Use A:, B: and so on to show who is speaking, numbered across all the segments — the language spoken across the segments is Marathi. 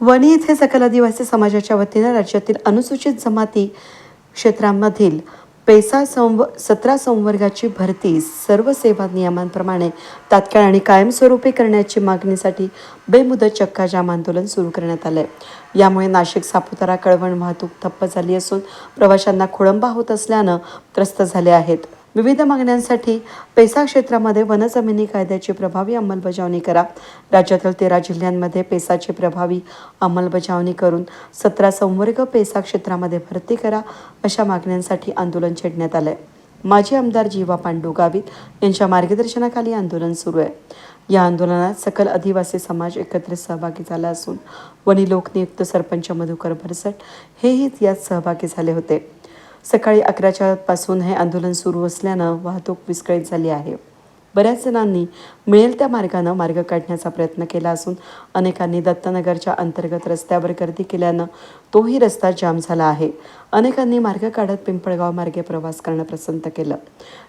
A: वणी येथे सकल आदिवासी समाजाच्या वतीने राज्यातील अनुसूचित जमाती क्षेत्रांमधील पैसा संव सतरा संवर्गाची भरती सर्व सेवा नियमांप्रमाणे तात्काळ आणि कायमस्वरूपी करण्याची मागणीसाठी बेमुदत चक्का जाम आंदोलन सुरू करण्यात आले यामुळे नाशिक सापुतारा कळवण वाहतूक ठप्प झाली असून प्रवाशांना खोळंबा होत असल्यानं त्रस्त झाले आहेत. विविध मागण्यांसाठी पेसा क्षेत्रामध्ये वनजमिनी कायद्याची प्रभावी अंमलबजावणी करा. राज्यातील तेरा जिल्ह्यांमध्ये पेसाची प्रभावी अंमलबजावणी करून सतरा संवर्ग पेसा क्षेत्रामध्ये भरती करा अशा मागण्यांसाठी आंदोलन छेडण्यात आलंय. माजी आमदार जीवा पांडू गावित यांच्या मार्गदर्शनाखाली आंदोलन सुरू आहे. या आंदोलनात सकल आदिवासी समाज एकत्रित सहभागी झाला असून वनी लोकनियुक्त सरपंच मधुकर भरसट हेही यात सहभागी झाले होते. सकाळी अकराच्या पासून हे आंदोलन सुरू असल्यानं वाहतूक विस्कळीत झाली आहे. बऱ्याच जणांनी मिळेल त्या मार्गानं मार्ग काढण्याचा प्रयत्न केला असून अनेकांनी दत्तनगरच्या अंतर्गत रस्त्यावर गर्दी केल्यानं तोही रस्ता जाम झाला आहे. अनेकांनी मार्ग काढत पिंपळगाव मार्गे प्रवास करणं पसंत केलं.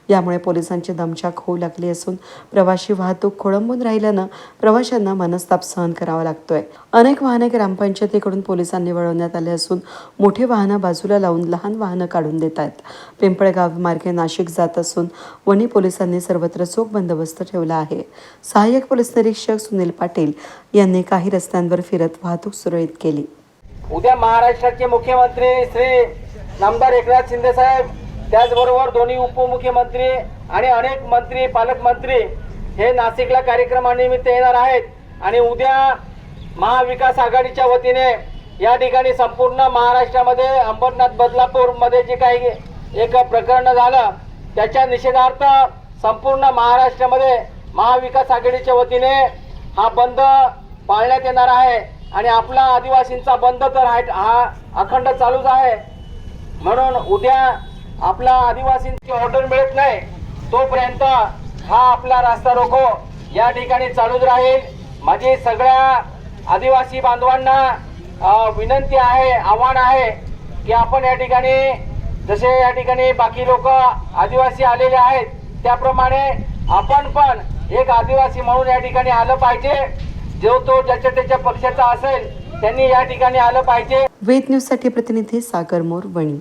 A: यामुळे पोलिसांची दमछाक होऊ लागली असून प्रवाशी वाहतूक खोळंबून राहिल्यानं प्रवाशांना मनस्ताप सहन करावा लागतोय. अनेक वाहने ग्रामपंचायतीकडून पोलिसांनी वळवण्यात आले असून मोठी वाहनं बाजूला लावून लहान वाहनं काढून देत आहेत पिंपळगाव मार्गे नाशिक जात असून वणी पोलिसांनी सर्वत्र चोख बंदोबस्त ठेवला आहे. सहाय्यक पोलीस निरीक्षक सुनील पाटील यांनी काही रस्त्यांवर फिरत वाहतूक सुरळीत केली.
B: उद्या महाराष्ट्राचे मुख्यमंत्री श्री नामदार एकनाथ शिंदे साहेब त्याचबरोबर दोन्ही उपमुख्यमंत्री आणि अनेक मंत्री पालकमंत्री हे नाशिकला कार्यक्रमानिमित्त येणार आहेत आणि उद्या महाविकास आघाडीच्या वतीने या ठिकाणी संपूर्ण महाराष्ट्रामध्ये अंबरनाथ बदलापूरमध्ये जे काही एक प्रकरण झालं त्याच्या निषेधार्थ संपूर्ण महाराष्ट्रामध्ये महाविकास आघाडीच्या वतीने हा बंद पाळण्यात येणार आहे. आणि आपला आदिवासींचा बंद तर हा अखंड चालूच आहे. म्हणून उद्या आपला आदिवासींची ऑर्डर मिळत नाही तोपर्यंत हा आपला रास्ता रोको. या ठिकाणी चालूच राहील. माझी सगळ्या आदिवासी बांधवांना विनंती आहे आव्हान आहे की आपण या ठिकाणी जसे या ठिकाणी बाकी लोक आदिवासी आलेले आहेत त्याप्रमाणे आपण पण एक आदिवासी म्हणून या ठिकाणी आलं पाहिजे. जो तो ज्याच्या त्याच्या पक्षाचा असेल त्यांनी या ठिकाणी आलं पाहिजे.
A: वेद न्यूजसाठी प्रतिनिधी सागर मोर वणी.